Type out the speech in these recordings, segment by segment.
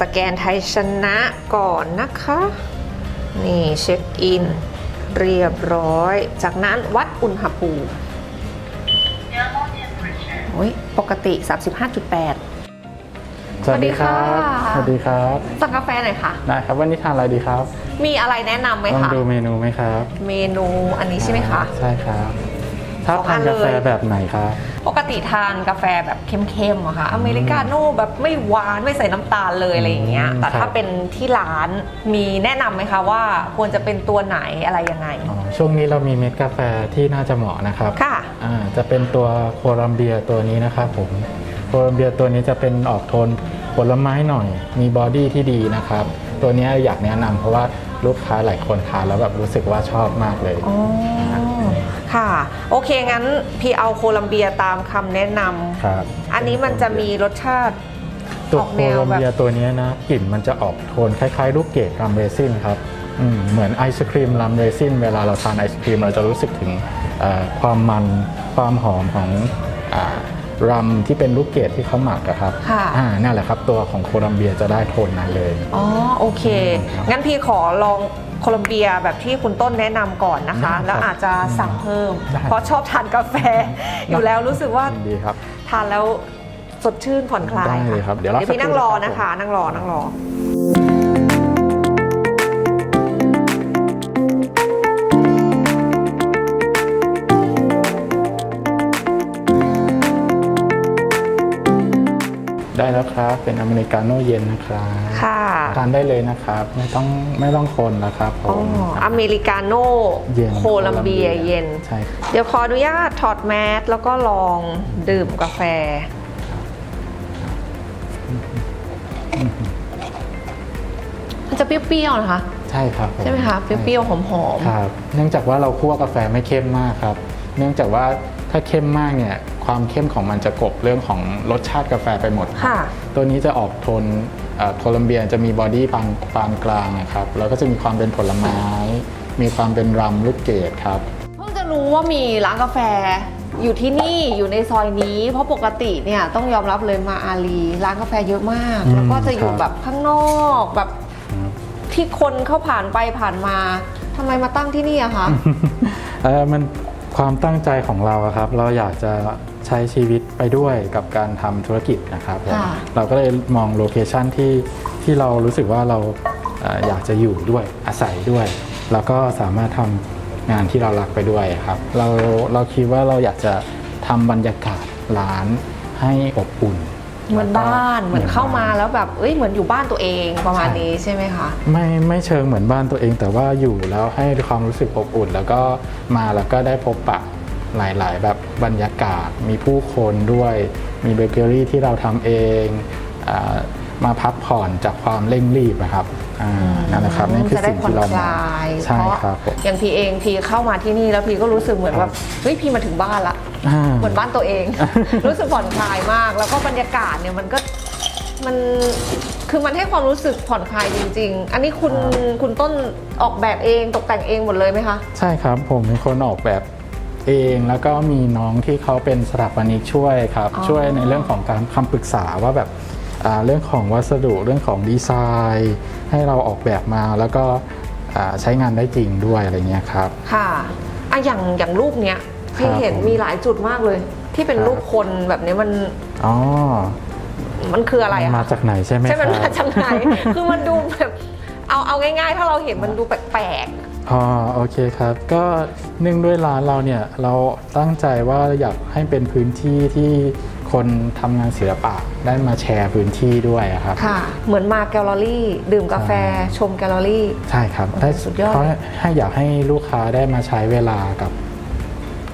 สแกนไทยชนะก่อนนะคะ นี่เช็คอิน เรียบร้อย จากนั้นวัดอุณหภูมิโอ้ยปกติ 35.8 สวัสดีครับ สวัสดีค่ะสวัสดีครับสั่งกาแฟหน่อยค่ะ ได้ครับ วันนี้ทานอะไรดีครับ มีอะไรแนะนำไหมลองคะดูเมนูไหมครับ เมนูอันนี้ใช่ไหมคะ ใช่ครับ ถ้าสองอัทานนกาแฟเลยแบบไหนครับปกติทานกาแฟแบบเข้มๆอะค่ะอเมริกาโน่แบบไม่หวานไม่ใส่น้ำตาลเลยอะไรอย่างเงี้ยอืมแต่ครัถ้าบเป็นที่ร้านมีแนะนำไหมคะว่าควรจะเป็นตัวไหนอะไรยังไงอ๋อช่วงนี้เรามีเม็ดกาแฟที่น่าจะเหมาะนะครับ ค่ะอ่าจะเป็นตัวโคลัมเบียตัวนี้นะครับผม โคลัมเบียตัวนี้จะเป็นออกโทนผลไม้หน่อย มีบอดี้ที่ดีนะครับ ตัวนี้อยากแนะนำเพราะว่าลูกค้าหลายคนทานแล้วแบบรู้สึกว่าชอบมากเลยอ๋อ ค่ะ โอเคงั้นพี่เอาโคลัมเบียตามคำแนะนำครับอันนี้มันจะมีรสชาติ ตัวออกโคแนวลัมแบบเบียตัวนี้นะกลิ่นมันจะออกโทนคล้ายๆ ลูกเกดรัมเรซินครับอืมเหมือนไอศครีมรัมเรซินเวลาเราทานไอศครีมเราจะรู้สึกถึงเอ่อความมันความหอมของอ่า รัมที่เป็นลูกเกดที่เขาหมักอะครับค่ะ อ่านั่นแหละครับตัวของโคลัมเบียจะได้โทนนั้นเลย อ๋อโอเคครับงั้นพี่ขอลองโคลัมเบียแบบที่คุณต้นแนะนำก่อนนะคะ ได้ครับแล้วอาจจะสั่งเพิ่ม ได้ เพราะชอบทานกาแฟ อยู่แล้วรู้สึกว่ายินดีครับ ทานแล้วสดชื่นผ่อนคลายได้เลยครับเดี๋ยวรอพี่นั่งสักครู่รอนะครับนะคะ นั่งรอนั่งรอ แล้วครับ เป็นอเมริกาโน่เย็นนะครับค่ะทานได้เลยนะครับ ไม่ต้องไม่ต้องคนนะครับผอ๋อมอเมริกาโน่เย็นโคลัมเบีย เย็น ใช่ครับเดี๋ยวขออนุญาตถอดแมสแล้วก็ลองดื่มกาแฟ มันจะเปรี้ยวๆนะคะ ใช่ครับผใช่ไหมคะ เปรี้ยวๆหอม ครับ เนื่องจากว่าเราคั่วกาแฟไม่เข้มมากครับ เนื่องจากว่า ถ้าเข้มมากเนี่ยความเข้มของมันจะกลบเรื่องของรสชาติกาแฟไปหมดๆค่ะ ตัวนี้จะออกโทนเอ่อโคลัมเบียจะมีบอดี้ปานปานกลางนะครับแล้วก็จะมีความเป็นผลไม้ มีความเป็นรัมลูกเกดครับ เพิ่งจะรู้ว่ามีร้านกาแฟอยู่ที่นี่อยู่ในซอยนี้ เพราะปกติเนี่ยต้องยอมรับเลยมาอาลีร้านกาแฟเยอะมาก อืมแล้วก็จะอยู่ครับ แบบข้างนอกแบบที่คนเข้าผ่านไปผ่านมาทำไมมาตั้งที่นี่อะคะ เออมัน ความตั้งใจของเราอะครับ เราอยากจะใช้ชีวิตไปด้วยกับการทำธุรกิจนะครับผมค่ะเราก็เลยมองโลเคชันที่ที่เรารู้สึกว่าเราเอ่ออยากจะอยู่ด้วยอาศัยด้วย แล้วก็สามารถทำงานที่เรารักไปด้วยครับเราเราคิดว่าเราอยากจะทำบรรยากาศร้านให้อบอุ่น เหมือนบ้านเหมือนเข้ามาแล้วแบบเอ้ยเหมือนอยู่บ้านตัวเองประมาณนี้ใช่ไหมคะไม่ไม่เชิงเหมือนบ้านตัวเอง แต่ว่าอยู่แล้วให้ความรู้สึกอบอุ่น แล้วก็มาแล้วก็ได้พบปะหลาย ๆ แบบบรรยากาศมีผู้คนด้วย มีเบเกอรี่ที่เราทำเองอา มาพักผ่อนจากความเร่งรีบนะครับอ่านั่นแหละครับนั่นคือจะได้สิ่งผ่อนที่เราคมองลายใช่เพราะครับผม อย่างพี่เองพี่เข้ามาที่นี่แล้วพี่ก็รู้สึกเหมือนแบบเฮ้ยพี่มาถึงบ้านละ อ่า เหมือนบ้านตัวเอง รู้สึกผ่อนคลายมาก แล้วก็บรรยากาศเนี่ยมันก็มันคือมันให้ความรู้สึกผ่อนคลายจริง ๆ อันนี้คุณคุณต้นออกแบบเองตกแต่งเองหมดเลยไหมคะ ใช่ครับผมเป็นคนออกแบบเองแล้วก็มีน้องที่เขาเป็นสถาปนิกช่วยครับ อ๋อช่วยในเรื่องของการคำปรึกษาว่าแบบอ่า เรื่องของวัสดุเรื่องของดีไซน์ ให้เราออกแบบมาแล้วก็อ่าใช้งานได้จริงด้วยอะไรเงี้ยครับ ค่ะอะอย่างอย่างรูปเนี้ยพี่ครับเห็นผมมีหลายจุดมากเลย ที่เป็นครับรูปคนแบบนี้มันอ๋อมันคืออะไรมันอะมาคะจากไหนใช่ไหมใช่คมันรัมาบจากไหนคือมันดูแบบเอาเอาง่ายๆ ถ้าเราเห็นมันดูแปลกอ๋อโอเคครับ ก็เนื่องด้วยร้านเราเนี่ยเราตั้งใจว่าอยากให้เป็นพื้นที่ที่ คนทำงานศิลปะได้มาแชร์พื้นที่ด้วยอะครับๆค่ะ เหมือนมาแกลเลอรี่ ดื่มกาแฟใช่ชมแกลเลอรี่ ใช่ครับได้สุดยอดเขาให้อยากให้ลูกค้าได้มาใช้เวลากับ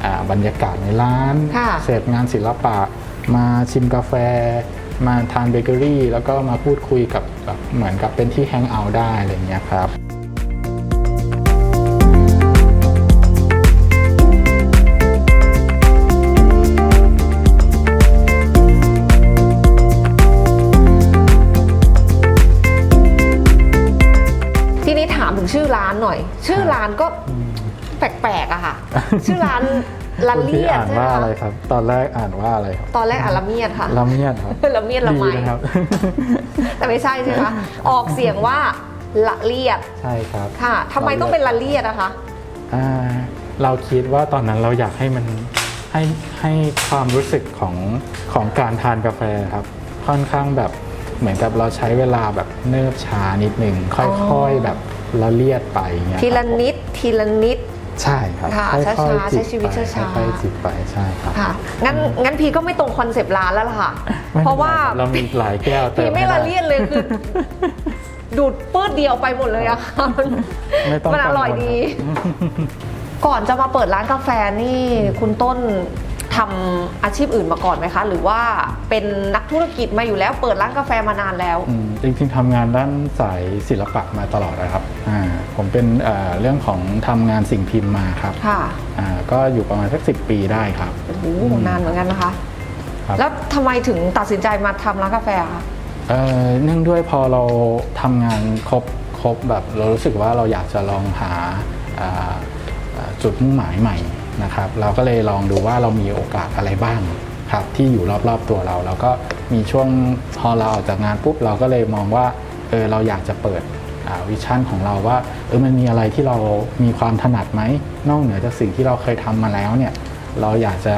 อ่าบรรยากาศในร้าน ค่ะ เสพงานศิลปะ มาชิมกาแฟ มาทานเบเกอรี่ แล้วก็มาพูดคุยกับแบบเหมือนกับเป็นที่แฮงเอาท์ได้อะไรอย่างเงี้ยครับามถึงชื่อร้านหน่อยชื่อร้านก็แปลกๆอะค่ะ ชื่อร้านละคุณพี่เลียดอ่านใช่ไหมว่าอะไรคะครับ ตอนแรกอ่านว่าอะไรครับตอนแรกอ่านละเมียดค่ะ ละเมียดครับละเมียดละดีไมนะครับ แต่ไม่ใช่ใช่ไหมออกเสียงว่าละเลียดใช่ครับค่ะทำไมต้องเป็นละเลียดนะคะ อ่าเราคิดว่าตอนนั้นเราอยากให้มันให้ให้ความรู้สึกของของการทานกาแฟครับ ค่อนข้างแบบเหมือนกับเราใช้เวลาแบบเนิบช้านิดหนึ่งค่อยๆแบบละเลียดไปอย่างเงี้ยทีละครับนิด ทีละนิด ใช่ครับค่ะค่อยช้าๆๆใช้จิบชีวิตไปช้าๆ ค่อยๆจิบไปใช่ครับ ค่ะงั้นงั้นพีก็ไม่ตรงคอนเซปต์ร้านแล้วล่ะค่ะ ไม่เพราะว่าเรามีหลายแก้วเติพีมไม่ให้ละได้เลียดเลยคือ ดูดปื้ดเดียวไปหมดเลยอะค่ะไม่ต้องมันอร่อยกังวล ดีครับก่อนจะมาเปิดร้านกาแฟนี่คุณต้น ทำอาชีพอื่นมาก่อนไหมคะ หรือว่าเป็นนักธุรกิจมาอยู่แล้ว เปิดร้านกาแฟมานานแล้วอืมจริงๆทำงานด้านสายศิลปะมาตลอดนะครับอ่าผมเป็นเอ่อเรื่องของทำงานสิ่งพิมพ์มาครับค่ะอ่าก็อยู่ประมาณสักสิปีได้ครับโอ้โหนานเหมือนกันนะคะครับแล้วทำไมถึงตัดสินใจมาทำร้านกาแฟคะเอ่อเนื่องด้วยพอเราทำงานครบครบแบบเรารู้สึกว่าเราอยากจะลองหาอ่าอ่าจุดมุ่งหมายใหม่ นะครับ เราก็เลยลองดูว่าเรามีโอกาสอะไรบ้างครับที่อยู่รอบๆตัวเรา แล้วก็มีช่วงพอเราออกจากงานปุ๊บเราก็เลยมองว่าเออเราอยากจะเปิดวิชั่นของเราว่าเออมันมีอะไรที่เรามีความถนัดไหมนอกเหนือจากสิ่งที่เราเคยทำมาแล้วเนี่ยเราอยากจะ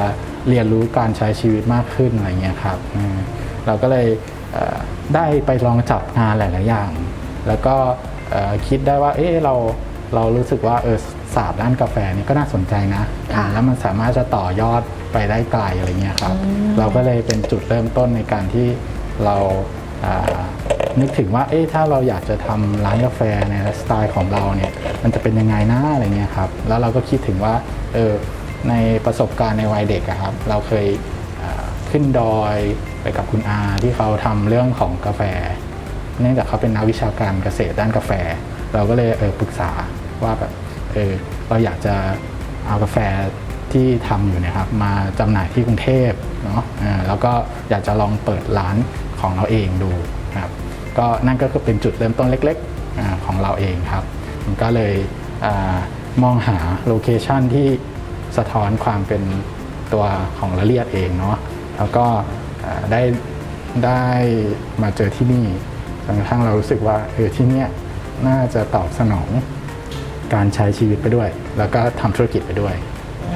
เรียนรู้การใช้ชีวิตมากขึ้นอะไรเงี้ยครับเราก็เลยได้ไปลองจับงานหลาย ๆ อย่าง แล้วก็คิดได้ว่าเอ๊ะเราเรารู้สึกว่าเออ ศาสตร์ด้านกาแฟนี่ก็น่าสนใจนะค่ะแล้วมันสามารถจะต่อยอดไปได้ไกลอะไรเงี้ยครับ เราก็เลยเป็นจุดเริ่มต้นในการที่เราอ่านึกถึงว่า เอ๊ะ ถ้าเราอยากจะทำร้านกาแฟในสไตล์ของเราเนี่ย มันจะเป็นยังไงนะอะไรเงี้ยครับ แล้วเราก็คิดถึงว่า เออ ในประสบการณ์ในวัยเด็กอะครับ เราเคยอ่าขึ้นดอยไปกับคุณอาที่เขาทำเรื่องของกาแฟ เนื่องจากเขาเป็นนักวิชาการเกษตรด้านกาแฟ เราก็เลยเออปรึกษาว่าแบบ เออเราอยากจะเอากาแฟที่ทำอยู่เนะครับมาจำหน่ายที่กรุงเทพเนาะแล้วก็อยากจะลองเปิดร้านของเราเองดูครับก็นั่นก็คือเป็นจุดเริ่มต้นเล็กๆของเราเองครับมันก็เลยอมองหาโลเคชันที่สะท้อนความเป็นตัวของละเลียดเองเนาะแล้วก็ได้ได้มาเจอที่นี่จนกระทั่งเรารู้สึกว่าเออที่เนี่ยน่าจะตอบสนอง การใช้ชีวิตไปด้วย แล้วก็ทำธุรกิจไปด้วย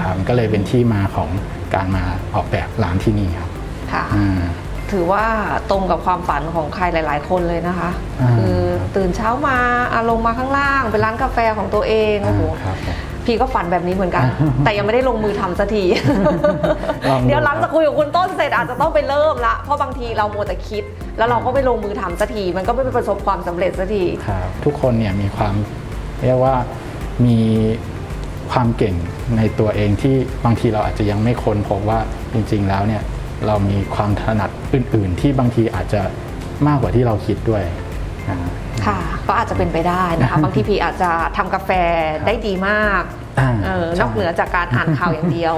ครับมันก็เลยเป็นที่มาของการมาออกแบบร้านที่นี่ครับค่ะอ่าถือว่าตรงกับความฝันของใครหลาย ๆ คนเลยนะคะอ่าคือตื่นเช้ามาอารมณ์มาข้างล่าง เป็นร้านกาแฟของตัวเองโอ้โหอ่าครับผมพี่ก็ฝันแบบนี้เหมือนกัน แต่ยังไม่ได้ลงมือทำสักทีลองดูเดี๋ยวหลังจากคุยกับคุณต้นเสร็จอาจจะต้องไปเริ่มละ เพราะบางทีเราโมวแต่คิด แล้วเราก็ไม่ลงมือทำสักที มันก็ไม่ประสบความสำเร็จสักทีครับทุกคนเนี่ยมีความเรียกว่า มีความเก่งในตัวเองที่บางทีเราอาจจะยังไม่ค้นพบว่าจริง ๆ แล้วเนี่ยเรามีความถนัดอื่น ๆ ที่บางทีอาจจะมากกว่าที่เราคิดด้วยอ่าค่ะ ก็อาจจะเป็นไปได้นะคะบางทีพี่อาจจะทำกาแฟได้ดีมากอ่าเออใช่นอกเหนือจากการอ่านข่าวอย่างเดียว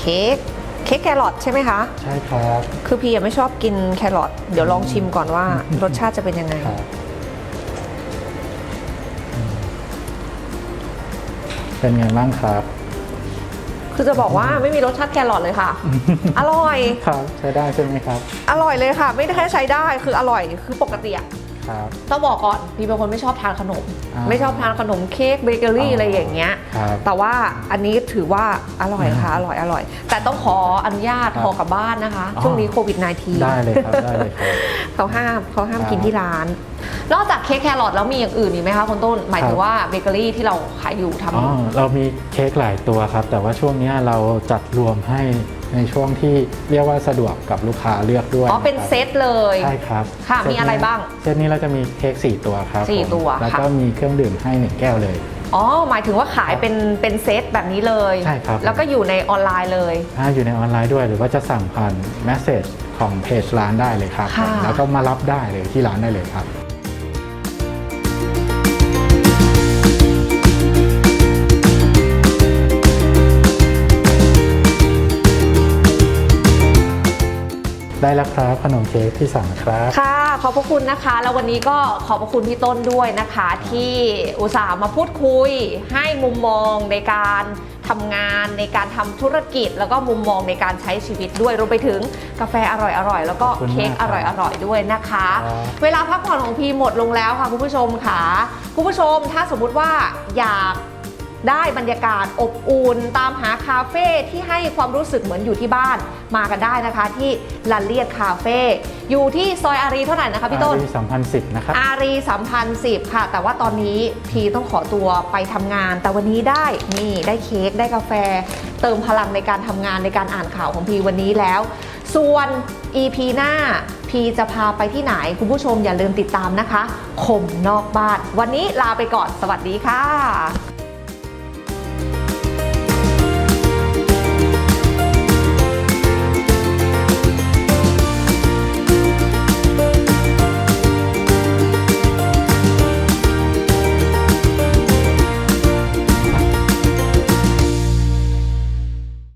เค้กเค้กแครอทใช่ไหมคะ ใช่ครับคือพี่ยังไม่ชอบกินแครอทเดี๋ยวลองชิมก่อนว่ารสชาติจะเป็นยังไง ครับเป็นไงบ้างครับ คือจะบอกว่าไม่มีรสชาติแครอทเลยค่ะ อร่อย ครับ ใช้ได้ใช่ไหมครับ อร่อยเลยค่ะ ไม่ได้แค่ใช้ได้คืออร่อยคือปกติอะ ครับ ต้องบอกก่อนพี่เป็นคนไม่ชอบทานขนม อ่าไม่ชอบทานขนมเค้กเบเกอรี่อ๋อออะไรอย่างเงี้ย ครับแต่ว่าอันนี้ถือว่าอร่อยค่ะอ่าอร่อยอร่อย แต่ต้องขออนุญาตครับห่อกลับบ้านนะคะ อ๋อ ช่วงนี้โควิด -19 ได้เลยครับได้เลยครับ เขาห้ามเขาห้ามครับกินที่ร้าน นอกจากเค้กแครอทแล้วมีอย่างอื่นอีกไหมคะคุณต้น หมายถึครังบ ว่าเบเกอรี่ที่เราขายอยู่ทำออ๋อยู่เรามีเค้กหลายตัวครับ แต่ว่าช่วงเนี้ยเราจัดรวมให้ ในช่วงที่เรียกว่าสะดวกกับลูกค้าเลือกด้วยอ๋อเป็นนะครับเซตเลยใช่ครับค่ะเซตมีอะไรบ้าง เซตนี้เราจะมีเค้ก4ตัวครับสี่ผมตัวแล้วค่ะก็มีเครื่องดื่มให้ 1 แก้วเลยอ๋อ หมายถึงว่าขายเป็นเป็นเซตแบบนี้เลยใช่ครับแล้วก็อยู่ในออนไลน์เลยอ่าอยู่ในออนไลน์ด้วยหรือว่าจะสั่งผ่านแมสเซจของเพจร้านได้เลยครับค่ะแล้วก็มารับได้เลยที่ร้านได้เลยครับ ได้แล้วครับขนมเค้กที่สั่งครับ ค่ะ ขอบพระคุณนะคะ แล้ววันนี้ก็ขอบพระคุณพี่ต้นด้วยนะคะ ที่อุตส่าห์มาพูดคุย ให้มุมมองในการทำงานในการทำธุรกิจ แล้วก็มุมมองในการใช้ชีวิตด้วยรวมไปถึงกาแฟอร่อยๆ แล้วก็ขอบคุณเค้กมากอครับร่อยๆ ด้วยนะคะครับเวลาพักผ่อนของพีหมดลงแล้วค่ะคุณผู้ชมค่ะคุณผู้ชมถ้าสมมุติว่าอยาก ได้บรรยากาศอบอุ่นตามหาคาเฟ่ที่ให้ความรู้สึกเหมือนอยู่ที่บ้านมากันได้นะคะที่ลาเลียดคาเฟ่อยู่ที่ซอยอารีเท่าไหร่นะคะพี่ต้นอารีสัมพันธ์สิบนะครับอารีสัมพันธ์สิบค่ะ แต่ว่าตอนนี้พีต้องขอตัวไปทำงาน แต่วันนี้ได้นี่ได้เค้กได้กาแฟ เติมพลังในการทำงานในการอ่านข่าวของพีวันนี้แล้ว ส่วน EP หน้าพีจะพาไปที่ไหนคุณผู้ชมอย่าลืมติดตามนะคะคมนอกบ้าน วันนี้ลาไปก่อนสวัสดีค่ะ